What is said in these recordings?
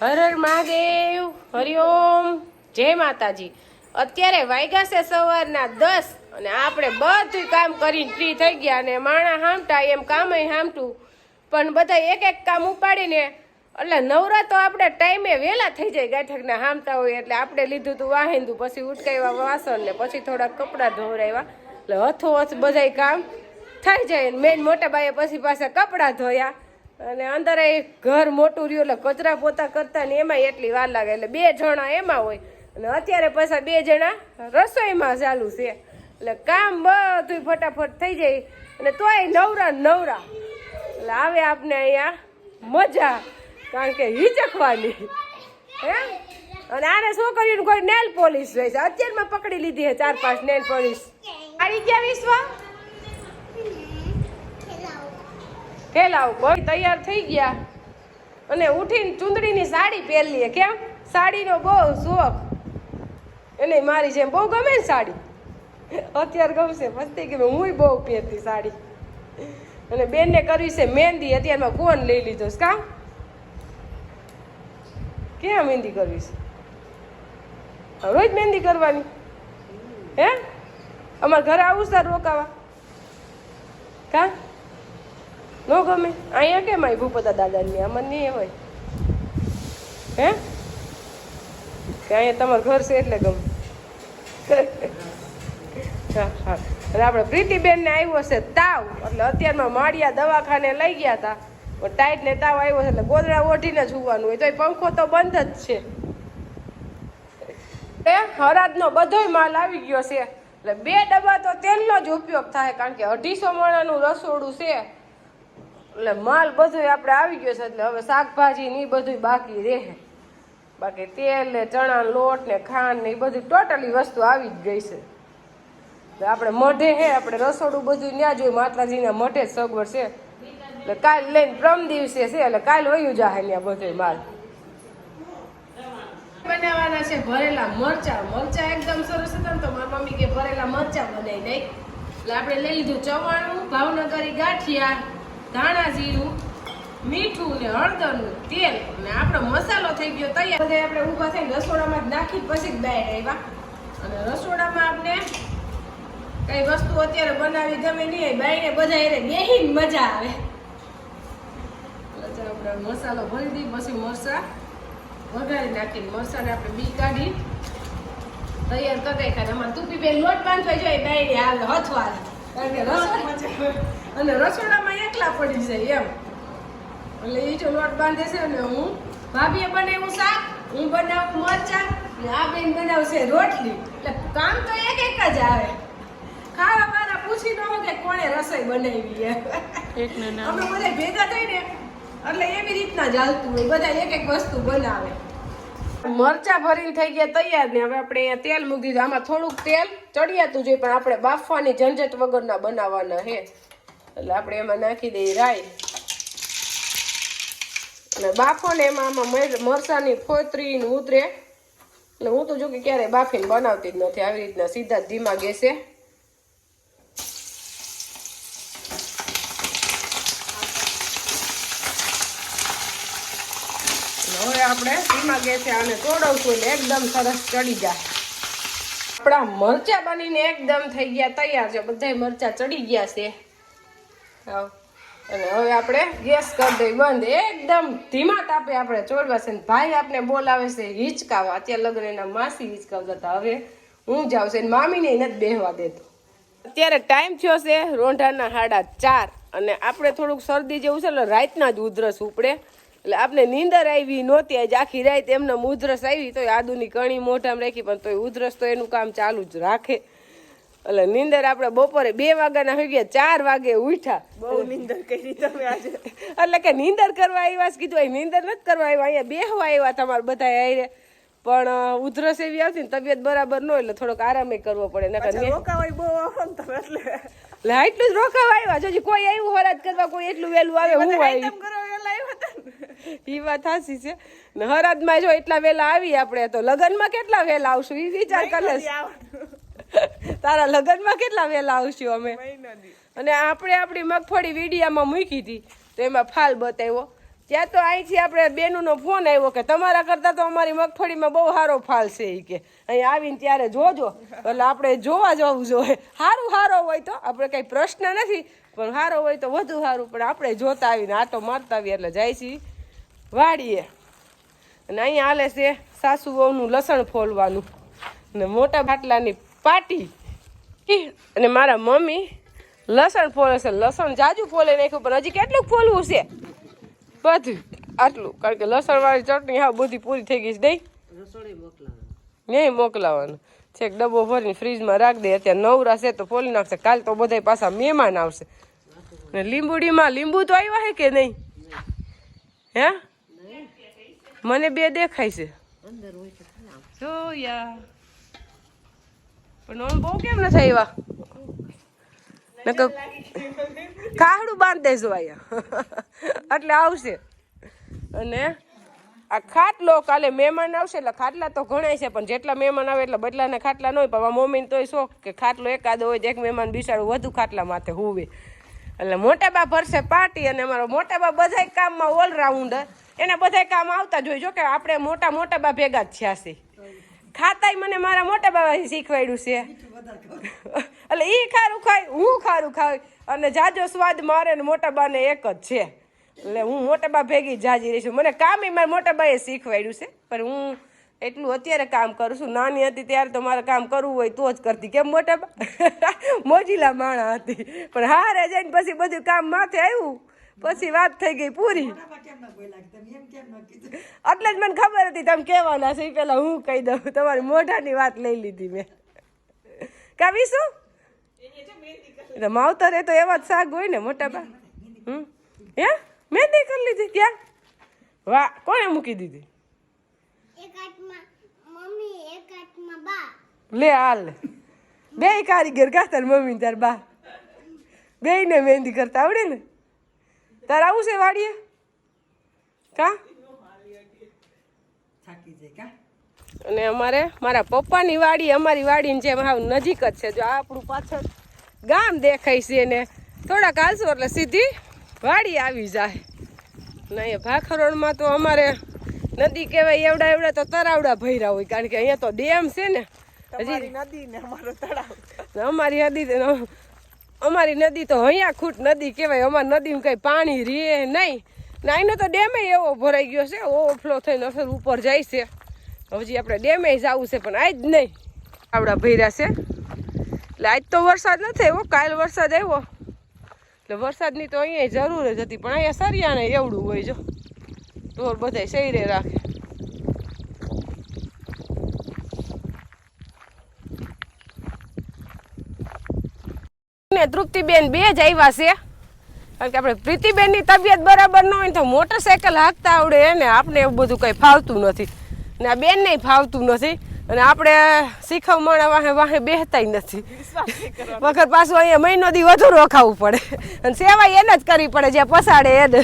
હર હર મહાદેવ, હરિઓમ, જય માતાજી. અત્યારે છે સવારના દસ અને આપણે બધું કામ કરીને ફ્રી થઈ ગયા અને માણા હામટા, એમ કામ હામટું. પણ બધા એક એક કામ ઉપાડીને, એટલે નવરા તો આપણે ટાઈમે વહેલા થઈ જાય ગાંઠકના હામતા હોય એટલે આપણે લીધું હતું વાહેંદું, પછી ઉટકાવ્યા વાસણ ને પછી થોડાક કપડાં ધોવરાવ્યા એટલે હથો હથ બધાય કામ થઈ જાય મેન મોટા બાઈએ પછી પાછા કપડાં ધોયા. અને અંદર એ ઘર મોટું રહ્યું એટલે કચરા પોતા કરતા ને એમાં એટલી વાર લાગે. એટલે બે જણા એમાં હોય. અને અત્યારે પાછા બે જણા રસોઈમાં ચાલુ છે. એટલે કામ બધું ફટાફટ થઈ જાય. અને તોય નવરા નવરા. એટલે આવે આપને અહીંયા મજા. કારણ કે હિચકવાની. હે? અને આને છોકરીઓને કોઈ નેલ પોલીસ હોય છે અત્યારમાં પકડી લીધી છે ચાર પાંચ નેલ પોલીસ. આવી ગયા વિશ્વ? ફેલાવ કોઈ તૈયાર થઈ ગયા. અને ઉઠીને ચુંદડીની સાડી પહેરલીએ કેમ? સાડીનો બહુ શોખ. એને મારી જેમ બહુ ગમે ને સાડી. અત્યારે ગમશે મસ્તી કે હું બહુ પહેરતી સાડી. અને બેનને કરવી છે મહેંદી. અત્યારમાં કોણ લઈ લીધો કા? ક્યાં મહેંદી કરવી છે? રોજ મહેંદી કરવાની. હે? અમારા ઘરે આવું સર રોકાવા. કા? નો ગમે. અહીંયા કેમ આવ્યું ભૂપતા દાદાની? આમાં નહીં હોય. હે? કે અહીંયા તમારું ઘર છે એટલે ગમે. હા હા. અને આપણે પ્રીતિબેનને આવ્યો છે તાવ. એટલે અત્યારમાં માળિયા દવાખાને લઈ ગયા હતા પણ ટાઈટ ને તાવ આવ્યો છે એટલે ગોદડા ઓઢીને જ હોવાનું હોય. તો એ પંખો તો બંધ જ છે. એ હરાદનો બધોય માલ આવી ગયો છે. એટલે બે ડબ્બા તો તેલનો જ ઉપયોગ થાય, કારણ કે અઢીસો માણાનું રસોડું છે. એટલે માલ બધું આપણે આવી ગયો છે, એટલે હવે શાકભાજી ને બધું બાકી રહે. બાકી તેલ ને ચણા લોટ ને ખાંડ ને એ બધી ટોટલી વસ્તુ આવી જ ગઈ છે. આપણે મઢે હે, આપણે રસોડું બધું ન્યા જોયું માતાજીના મઢે જ સગવડ છે. એટલે કાલ લઈને પ્રમ દિવસે છે, એટલે કાલ વયું જાહે ત્યાં બધો માલ. બનાવવાના છે ભરેલા મરચા. મરચા એકદમ સરસ હતા ને તો મારી મમ્મી કે ભરેલા મરચા બનાવી દઈ એટલે આપણે લઈ લીધું ચવાણું, ભાવનગરી ગાંઠિયા ધાણા જીરું, મીઠું ને હળદરનું તેલ અને આપણો મસાલો થઈ ગયો તૈયાર. બધા આપણે ઊભા થઈને રસોડામાં નાખી પછી જ બહાર આવ્યા અને રસોડામાં આપણે કઈ વસ્તુ અત્યારે બનાવી ગમે નહીં બાઈને બધા એને બેહીને મજા આવે. આપણે મસાલો ભરી દઈ પછી મરસા વઘારી નાખીને મરસાને આપણે બી કાઢી તૈયાર કરી નાખ્યા અમારે તુપી બે લોટ બાંધવા જોઈએ બાઈને હાલ હથવા કારણ કે રસોડા અને રસોડામાં એકલા પડી જાય એમ. એટલે એ જો લોટ બાંધે છે ને હું ભાભીએ બનાવ્યું શાક હું બનાવું મરચા ને આ બેન બનાવશે રોટલી. એટલે કામ તો એક એક જ આવે. ખાવા વાળા પૂછી ન કે કોણે રસોઈ બનાવી અમે બધા ભેગા થઈને એટલે એવી રીતના જ હાલતું હોય. બધા એક એક વસ્તુ બનાવે. મરચા ભરીને થઈ ગયા તૈયાર ને હવે આપણે અહીંયા તેલ મૂકી દીધું. આમાં થોડુંક તેલ ચડિયાતું જોઈએ પણ આપણે બાફવાની ઝંઝટ વગરના બનાવવાના હે. એટલે આપણે એમાં નાખી દઈએ રાઈ. અને બાફો ને એમાં આમાં મર- મરચાંની ફોતરી ઉતરે. એટલે હું તો જો કે ક્યારેય બાફીને બનાવતી જ નથી. આવી રીતના સીધા ધીમા ગેસે. હવે આપણે ધીમા ગેસે આને તોડવશું એટલે એકદમ સરસ ચડી જાય. આપણા મરચા બનીને એકદમ થઈ ગયા, તૈયાર છે. બધા મરચા ચડી ગયા છે. હાવ. અને હવે આપણે ગેસ કરી દઈ બંધ. એકદમ ધીમા તાપે આપણે ચોડવા છે ભાઈ આપણે બોલાવે છે, હિંચકાવા. અત્યારે લગ્ન એના માસી હિંચકાવતા હતા હવે હું જાઉં છું મામીને નથી બેહવા દેતો. અત્યારે ટાઈમ થયો છે રોંઢાના હાડા ચાર. અને આપણે થોડુંક શરદી જેવું છે એટલે રાતના જ ઉધરસ ઉપડે. એટલે આપણે નીંદર આવી નહોતી. આજે આખી રાત એમને ઉધરસ આવી. તો આદુની કણી મોઢામાં રાખી, પણ તોય ઉધરસ તો એનું કામ ચાલુ જ રાખે. એટલે નીંદર આપણે બપોરે બે વાગ્યાના હોઈ ગયા ચાર વાગે ઉઠ્યા. બહુ નિંદર કરી તમે આજે. એટલે કે નીંદર કરવા આવ્યા કીધું અહીં નીંદર નથી કરવા આવ્યા અહીંયા બેહવા આવ્યા તમારે બધા આયરે પણ ઉધરસ એવી આવતી ને તબિયત બરાબર ન એટલે થોડોક આરામ કરવો પડે નકર રોકાવાય બહુ આવો તમે એટલે. એટલે એટલું જ રોકાવા આવ્યા જોજી કોઈ આવ્યું હરાજ કરવા કોઈ એટલું વહેલું આવે હું આવી. એ વાત હાસી છે. ને હરાદમાં જો એટલા વહેલા આવી આપણે તો લગ્નમાં કેટલા વહેલા આવશું એ વિચાર કરે. તારા લગ્નમાં કેટલા વહેલા આવશું અમે? અને આપણે આપણી મગફળી વીડિયામાં મૂકી હતી તો એમાં ફાલ બતાવ્યો. ત્યાં તો અહીંથી આપણે બેનુંનો ફોન આવ્યો કે તમારા કરતાં તો અમારી મગફળીમાં બહુ સારો ફાલ છે એ કે. અહીં આવીને ત્યારે જોજો એટલે આપણે જોવા જવું જોઈએ. સારું સારો હોય તો આપણે કંઈ પ્રશ્ન નથી પણ સારો હોય તો વધુ સારું પણ આપણે જોતા આવીને આટો મારતા આવીએ એટલે જાય છે વાડીએ. અને અહીંયા હાલે છે સાસુ વહુનું લસણ ફોલવાનું. ને મોટા બાટલાની પાટી. અને મારા મમ્મી લસણ ફોલે છે. લસણ જાજુ ફોલે નાખ્યું પણ હજી કેટલું ફોલવું છે? બધું. આટલું. કારણ કે લસણ વાળી ચટણી હા બધી પૂરી થઈ ગઈ છે. નહીં નહીં મોકલાવાનું. છેક ડબ્બો ભરીને ફ્રીજમાં રાખ દે. અત્યારે નવરા છે તો ફોલી નાખશે. કાલ તો બધા પાછા મહેમાન આવશે. ને લીંબુડીમાં લીંબુ તો આવ્યા હે કે નહીં? હે? મને બે દેખાય છે. જોયા. પણ બહુ કેમ નથી આવ્યા નકર કાહડું બાંધ દેજો અહીંયા. એટલે આવશે. અને આ ખાટલો કાલે મહેમાન આવશે એટલે ખાટલા તો ઘણાય છે, પણ જેટલા મહેમાન આવે એટલે બદલાને ખાટલા ન હોય. પણ મમ્મીને તોય શોખ કે ખાટલો એકાદો હોય તો એક મહેમાન બિસાડું, વધુ ખાટલા માથે હોવે. એટલે મોટા બા ભરશે પાર્ટી અને અમારો મોટા બા બધાય કામમાં ઓલરાઉન્ડર એને બધાય કામ આવતા જોઈ જો કે આપણે મોટા મોટા બા ભેગા જ થયા છે. ખાતાય મને મારા મોટા બાબાથી શીખવાડ્યું છે. એટલે એ ખારું ખાય, હું ખારું ખાય, અને જાજો સ્વાદ મારે ને મોટા બાને એક જ છે. એટલે હું મોટા બા ભેગી જાજી રહી છું મને કામ એ મારા મોટા બાએ શીખવાડ્યું છે, પણ હું એટલું અત્યારે કામ કરું છું. નાની હતી ત્યારે તો મારે કામ કરવું હોય તો જ કરતી. કેમ મોટા બા? મોજીલા માણા હતી. પણ હારે જઈને પછી બધું કામ માથે આવ્યું. પછી વાત થઈ ગઈ પૂરી. એટલે જ મને ખબર હતી તમે કહેવાના છે એ પેલા હું કહી દઉં તમારી મોઢાની વાત લઈ લીધી મેં. કાવીશું એટલે માવતર એ તો એવા જ શાક હોય ને મોટા બા હમ? હે? મહેંદી કરી લીધી ત્યાં વાહ કોણે મૂકી દીધી? લે હાલ. બે કારીગર કા તાર મમ્મી તાર બા. બે ને મહેંદી કરતા આવડે ને? તાર આવું છે વાડીએ? કા? અને અમારે મારા પપ્પાની વાડી અમારી વાડીની જેમ હાવ નજીક જ છે. જો આપણું પાછળ ગામ દેખાય છે ને થોડાક હાલશો એટલે સીધી વાડી આવી જાય. ને અહીંયા ભાખરોડમાં તો અમારે નદી કહેવાય એવડા એવડા તો તરાવડા ભર્યા હોય કારણ કે અહીંયા તો ડેમ છે ને. હજી નદી ને અમારો તળાવ. અમારી નદી અમારી નદી તો હૈયા ખૂટ નદી કહેવાય, અમારી નદીમાં કંઈ પાણી રહે નહીં. નાઈનો તો ડેમે એવો ભરાઈ ગયો છે, ઓવરફ્લો થઈને અસર ઉપર જાય છે. હજી આપણે ડેમે જવું છે, પણ આજ નહીં. આવડા ભર્યા છે. એટલે આજ તો વરસાદ નથી આવ્યો, કાલ વરસાદ આવ્યો. એટલે વરસાદની તો અહીંયા જરૂર જ હતી, પણ અહીંયા સરિયાને એવડું હોય જો. ઢોર બધા સૈરે રાખે. ને તૃપ્તિબેન બે જ આવ્યા છે. કારણ કે આપણે પ્રીતિબેનની તબિયત બરાબર ન હોય તો મોટરસાયકલ હાંકતા આવડે ને આપણે એવું બધું કંઈ ફાવતું નથી. ને આ બેનને ફાવતું નથી. અને આપણે શીખવવાના વાહે વાહે બેહતાય નથી. વખત પાછું અહીંયા મહિનો દી વધુ રોખાવું પડે. અને સેવા એને જ કરવી પડે જે પસાડે એને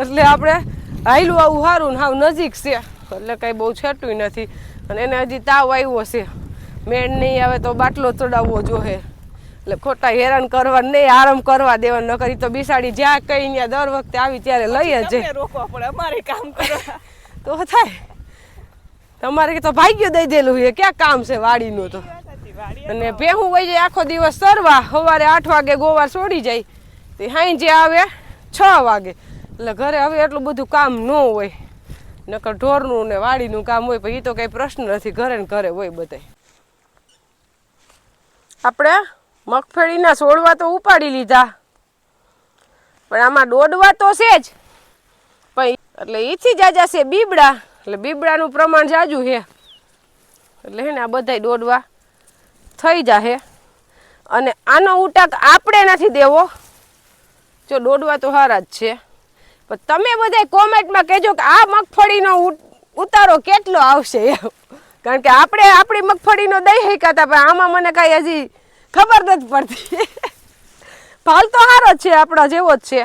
એટલે આપણે હાઈલું આવું સારું ને હાવ નજીક છે. એટલે કંઈ બહુ છેટું નથી. અને એને હજી તાવ આવ્યો છે. મેળ નહીં આવે તો બાટલો ચડાવવો જોઈએ એટલે ખોટા હેરાન કરવા નહીં આરામ કરવા દેવા ન કરી તો બિસાડી જ્યાં કઈ ત્યાં દર વખતે આવી ત્યારે લઈ જ રોકવા પડે અમારે કામ કરવા. તો થાય. તમારે તો ભાગ્ય દઈ દેલું છે. ક્યાં કામ છે વાડીનું તો? અને ભેહું હોય જાય આખો દિવસ સરવા. સવારે આઠ વાગે ગોવાર છોડી જાય. તે હાઈ આવે છ વાગે. એટલે ઘરે હવે એટલું બધું કામ ન હોય. નકર ઢોરનું ને વાડીનું કામ હોય પણ એ તો કઈ પ્રશ્ન નથી. ઘરે ને ઘરે હોય બધાય. આપણે મગફળીના છોડવા તો ઉપાડી લીધા. પણ આમાં દોડવા તો છે જ. પણ એટલે એથી જાજા છે બીબડા. એટલે બીબડાનું પ્રમાણ જાજુ છે. એટલે હે ને આ બધાય દોડવા થઈ જાહે. અને આનો ઉટાક આપણે નથી દેવો. જો દોડવા તો હારા જ છે. પણ તમે બધા કોમેન્ટમાં કહેજો કે આ મગફળીનો ઉતારો કેટલો આવશે એમ. કારણ કે આપણે આપણી મગફળીનો દઈ શકાતા પણ આમાં મને કાંઈ હજી ખબર નથી પડતી. ભાલ તો સારો છે, આપણા જેવો જ છે.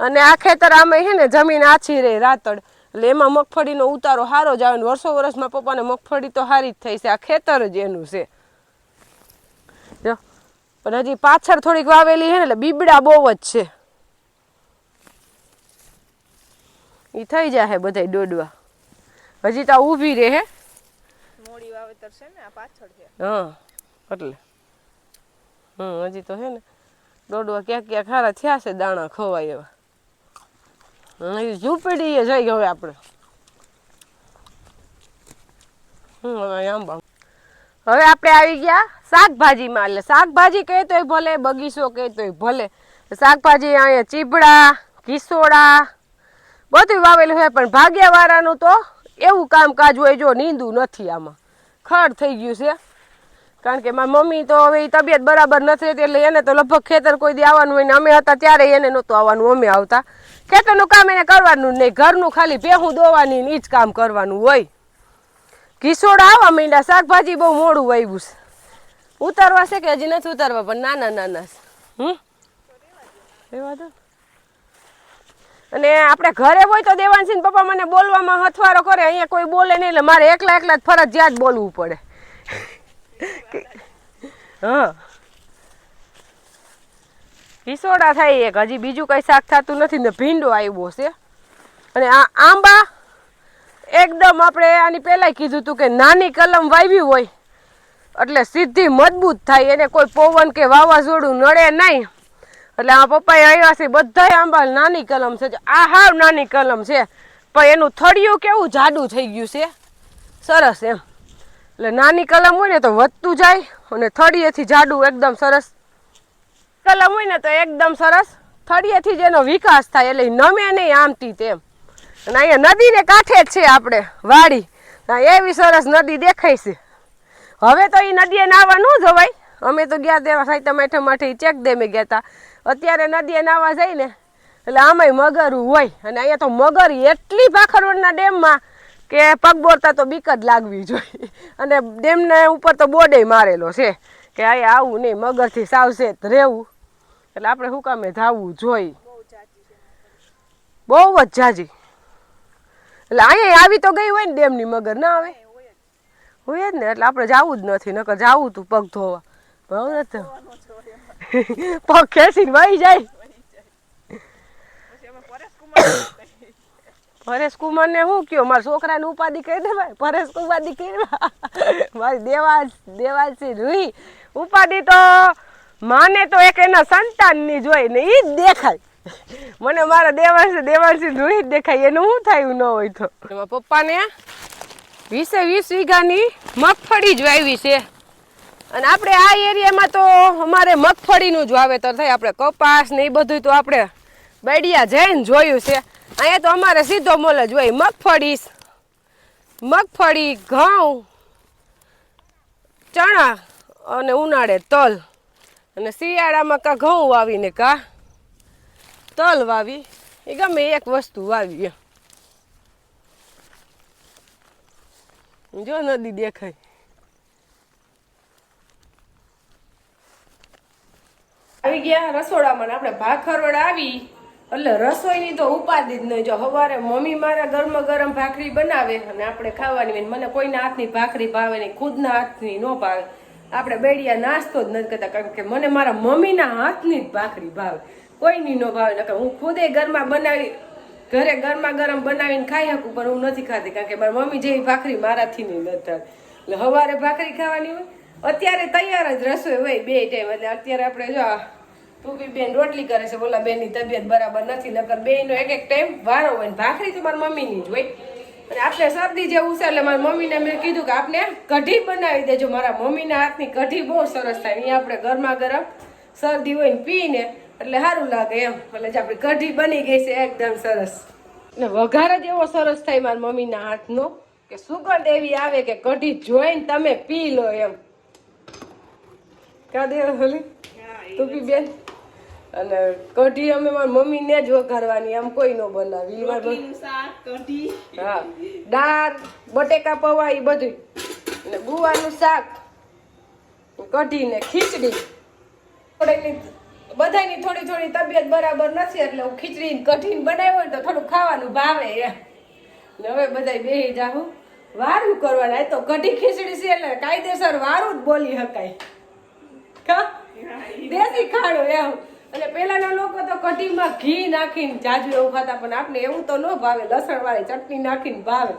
અને આ ખેતર આમાં છે ને, જમીન આછી રહે રાતડ. એટલે એમાં મગફળીનો ઉતારો સારો જ આવે વર્ષો વર્ષમાં પપ્પાને મગફળી તો સારી જ થઈ છે, આ ખેતર જ એનું છે. જો, પણ હજી પાછળ થોડીક વાવેલી છે ને, એટલે બીબડા બહુ જ છે. એ થઈ જાય બધાય દોડવા. હજી તો ઊભી રહે હે છે ને, આ પાછળ છે. હા, એટલે. હમ, હજી તો છે ને, દોડવા ક્યાંક ક્યાંક ખારા થયા છે દાણા ખોવાય એવા. હમ ઝૂંપડી એ જઈ હવે આપણે. હમ, હવે આંબા હવે આપણે આવી ગયા શાકભાજીમાં, એટલે શાકભાજી કહે તોય ભલે, બગીચો કહે તોય ભલે. શાકભાજી અહીંયા ચીબડા કિસોડા બધું વાવેલું હોય, પણ ભાગ્યાવાળાનું તો એવું કામકાજ હોય જો, નીંદું નથી આમાં. ખડ થઈ ગયું છે. કારણ કે મારી મમ્મી તો હવે એ તબિયત બરાબર નથી એટલે એને તો લગભગ ખેતર કોઈ દી આવવાનું હોય ને અમે હતા ત્યારે એને નહોતું આવવાનું, અમે આવતા. ખેતરનું કામ એને કરવાનું નહીં, ઘરનું ખાલી ભેહું દોવાની ઈ જ કામ કરવાનું હોય. કિશોડા આવવા માંડ્યા, શાકભાજી બહુ મોડું વાવ્યું છે. ઉતારવા છે કે હજી નથી ઉતારવા, પણ નાના નાના હમ? રેવા દો. અને આપણે ઘરે હોય તો દેવાનસિંહ પપ્પા મને બોલવામાં હથવારો કરે. અહીંયા કોઈ બોલે નહીં એટલે મારે એકલા એકલા જ ફરજિયાત બોલવું પડે. હા. કિશોડા થાય એક. હજી બીજું કઈ શાક થતું નથી ને ભીંડો આવ્યો છે. અને આ આંબા, એકદમ આપણે આની પહેલાંય કીધું હતું કે નાની કલમ વાવી હોય એટલે સીધી મજબૂત થાય. એને કોઈ પવન કે વાવાઝોડું નડે નહીં. એટલે આ પપ્પાએ આવ્યા છે, બધાય આંબા નાની કલમ છે આ હાવ નાની કલમ છે. પણ એનું થળિયું કેવું જાડું થઈ ગયું છે? સરસ એમ. એટલે નાની કલમ હોય ને તો વધતું જાય અને થળિયેથી જાડું એકદમ સરસ. કલમ હોય ને તો એકદમ સરસ. થળિયેથી જ એનો વિકાસ થાય, એટલે નમે નહીં આમતી તેમ. અને અહીંયા નદીને કાંઠે જ છે આપણે, વાડી. એવી સરસ નદી દેખાય છે. હવે તો એ નદીએ નાવા ન જવાય. અમે તો ગયા તેવા સાહિત્ય માઠે માઠે ચેક દેમે ગયા હતા અત્યારે નદીએ નાવા જાય ને એટલે આમાંય મગર હોય. અને અહીંયા તો મગર એટલી ભાખરવડના ડેમમાં કે પગ બોરતા તો બીક જ લાગવી જોઈએ. અને ડેમને ઉપર તો બોર્ડે મારેલો છે કે અહીંયા આવું નહીં, મગરથી સાવચેત રહેવું. એટલે આપણે શું કામે જવું જોઈએ? બહુ જ જાજી. એટલે અહીંયા આવી તો ગઈ હોય ને ડેમની મગર, ના આવે? હોય જ ને, એટલે આપણે જવું જ નથી, નકર જવું તું પગ ધોવા. ભાવ નથી પગ ખેંચીને વહી જાય. પરેશ કુમાર કુમાર ને શું કયો? મારા છોકરાને ઉપાધિ કહી દે પરેશની કરી મારી દેવાજ દેવાજથી રૂહી ઉપાધિ તો માને તો એક એના સંતાનની જોઈ ને ઈ જ દેખાય. મને મારા દેવાંશ, દેવાંશી રૂહી જ દેખાય. એનું શું થયું ન હોય તો? પપ્પાને વીસે વીસ વીઘાની મગફળી જ વાવી છે. અને આપણે આ એરિયામાં તો અમારે મગફળીનું જ વાવેતર થાય. આપણે કપાસ ને એ બધું તો આપણે બેડિયા જઈને જોયું છે. અહીંયા તો અમારે સીધો મોલ જ હોય. મગફળી મગફળી, ઘઉં, ચણા અને ઉનાળે તલ. અને શિયાળામાં કાં ઘઉં વાવીને કા તલ વાવી. એ ગમે એક વસ્તુ વાવી જો નદી દેખાય. આવી ગયા રસોડામાં આપણે ભાખરવડ આવી. એટલે રસોઈની તો ઉપાધિ જ નહીં. જો સવારે મમ્મી મારા ગરમ ગરમ ભાખરી બનાવે અને આપણે ખાવાની હોય. મને કોઈના હાથની ભાખરી ભાવે નહીં, ખુદના હાથની ન ભાવે. આપણે બેડિયા નાસ્તો જ નથી કરતા, કારણ કે મને મારા મમ્મીના હાથની જ ભાખરી ભાવે. કોઈની ન ભાવે, નકર હું ખુદે ઘરમાં બનાવી, ઘરે ગરમા ગરમ બનાવીને ખાઈ શકું, પણ હું નથી ખાતી, કારણ કે મારી મમ્મી જેવી ભાખરી મારાથી નહીં નથી એટલે સવારે ભાખરી ખાવાની હોય અત્યારે તૈયાર જ રસોઈ હોય બે ટાઈમ એટલે અત્યારે આપણે જો બી બેન રોટલી કરે છે, બોલા બેનની તબિયત બરાબર નથી, નકર બેનો એક એક ટાઈમ વારો હોય ને ભાખરી તો મારી મમ્મીની જ હોય. અને આપણે શરદી જેવું છે, એટલે મારી મમ્મીને મેં કીધું કે આપણે કઢી બનાવી દેજો. મારા મમ્મીના હાથની કઢી બહુ સરસ થાય. અહીંયા આપણે ગરમા ગરમ શરદી હોય ને પીને, એટલે સારું લાગે એમ. એટલે જે આપણી કઢી બની ગઈ છે, એકદમ સરસ. ને વઘાર જ એવો સરસ થાય મારા મમ્મીના હાથનો કે સુગંધ એવી આવે કે કઢી જોઈને તમે પી લો એમ. કા દે હોલી તું બી બેન. અને કઢી અમે મારી મમ્મીને જ વઘારવાની આમ કોઈ નો બનાવી. હા. દાળ બટેકા પૌવા એ બધું ને ગુવાનું શાક કઢી ને ખીચડી. બધાની થોડી થોડી તબિયત બરાબર નથી એટલે હું ખીચડી ને કઢી ને બનાવ્યું હોય તો થોડું ખાવાનું ભાવે ને હવે બધા બેહી જાઉં વારું કરવાના એ તો કઢી ખીચડી છે એટલે કાયદેસર વારું જ બોલી શકાય. દેશી ખાણું એમ. અને પેલાના લોકો તો કઢીમાં ઘી નાખીને જાજુ એવું ખાતા, પણ આપણે એવું તો ન ભાવે. લસણ વાળી ચટણી નાખીને ભાવે.